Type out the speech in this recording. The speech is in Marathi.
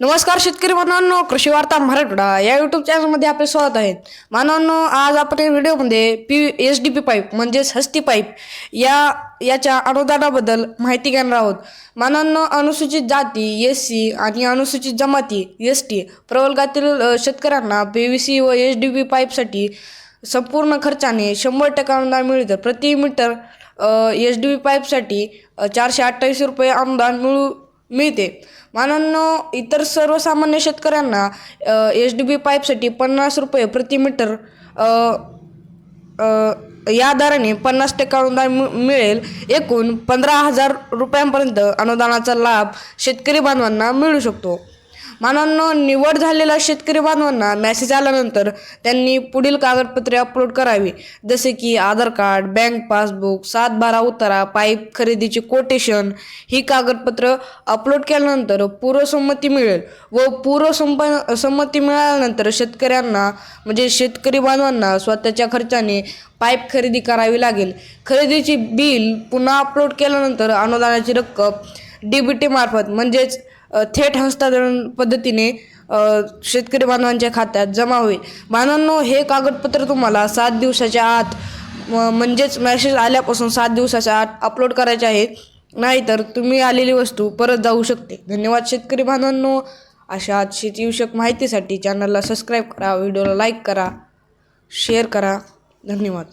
नमस्कार शेतकरी बांधवांनो कृषी वार्ता मराठवाडा. या युट्यूब चॅनलमध्ये आपले स्वागत आहे. मानवांनो आज आपण या व्हिडिओमध्ये P H D P pipe म्हणजेच हस्ती पाईप या याच्या अनुदानाबद्दल माहिती घेणार आहोत. मानवांनो अनुसूचित जाती एस सी आणि अनुसूचित जमाती एस टी प्रवर्गातील शेतकऱ्यांना पी व्ही सी व एच डी पी पाईपसाठी संपूर्ण खर्चाने शंभर टक्के अनुदान मिळतं. प्रति मीटर एच डी पी पाईपसाठी चारशे अठ्ठावीस रुपये अनुदान मिळू मिळते. मानांनो इतर सर्वसामान्य शेतकऱ्यांना एच डी बी पाईपसाठी पन्नास रुपये प्रति मीटर या दराने पन्नास टक्के अनुदान मिळेल. एकूण पंधरा हजार रुपयांपर्यंत अनुदानाचा लाभ शेतकरी बांधवांना मिळू शकतो. मानांनो निवड झालेल्या शेतकरी बांधवांना मेसेज आल्यानंतर त्यांनी पुढील कागदपत्रे अपलोड करावी. जसे की आधार कार्ड बँक पासबुक सात बारा उतारा पाईप खरेदीची कोटेशन ही कागदपत्र अपलोड केल्यानंतर पूर्वसंमती मिळेल व पूर्वसंप संमती मिळाल्यानंतर शेतकऱ्यांना म्हणजे शेतकरी बांधवांना स्वतःच्या खर्चाने पाईप खरेदी करावी लागेल. खरेदीची बिल पुन्हा अपलोड केल्यानंतर अनुदानाची रक्कम डी बी टी मार्फत म्हणजेच थेट हस्तांतरण पद्धतीने शेतकरी बांधवांच्या खात्यात जमा होईल. बांधवांनो हे कागदपत्र तुम्हाला सात दिवसाच्या आत म- म्हणजेच मॅसेज आल्यापासून सात दिवसाच्या आत अपलोड करायचे आहे नाहीतर तुम्ही आलेली वस्तू परत जाऊ शकते. धन्यवाद शेतकरी बांधवांनो. अशा शेतीविषयक माहितीसाठी चॅनलला सबस्क्राईब करा व्हिडिओला लाईक करा शेअर करा. धन्यवाद.